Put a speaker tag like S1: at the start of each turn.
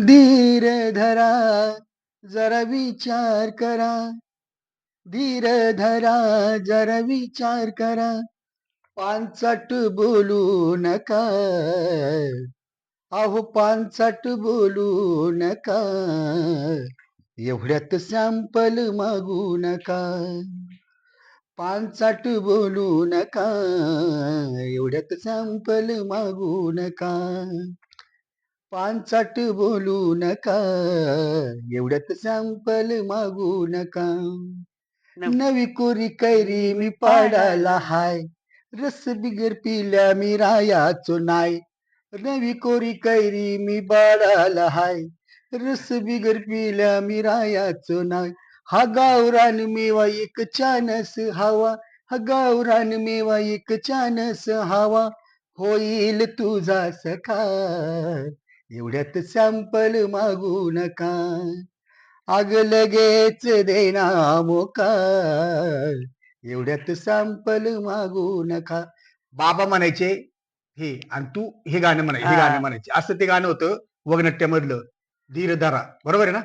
S1: धीर धरा जरा विचार करा. धीर धरा जरा विचार करा. पानसट बोलू नका. अहो पानसट बोलू नका. एवढ्यात सॅम्पल मागू नका. पानसट बोलू नका. एवढ्यात सॅम्पल मागू नका. पानचट बोलू नका. एवढ्यात सॅम्पल मागू नका. नवी कोरी कैरी मी पाडाला हाय. रस बिगर पिल्या मी रायाचो नाय. नवी कोरी कैरी मी बाळाला हाय. रस बिगर पिल्या मी रायाचो नाय. हा गावरान मेवा एक चानस हवा. हा गावरान मेवा एक चानस हवा. होईल तुझा सखा एवढ्यात सॅम्पल मागू नका अग लगेच देना मोकार. एवढ्यात सॅम्पल मागू नका बाबा म्हणायचे हे आणि तू हे गाणं म्हणाय
S2: हे.
S1: गाणं म्हणायचे. असं ते गाणं होतं वगनाट्यामधलं धीर धरा बरोबर आहे ना?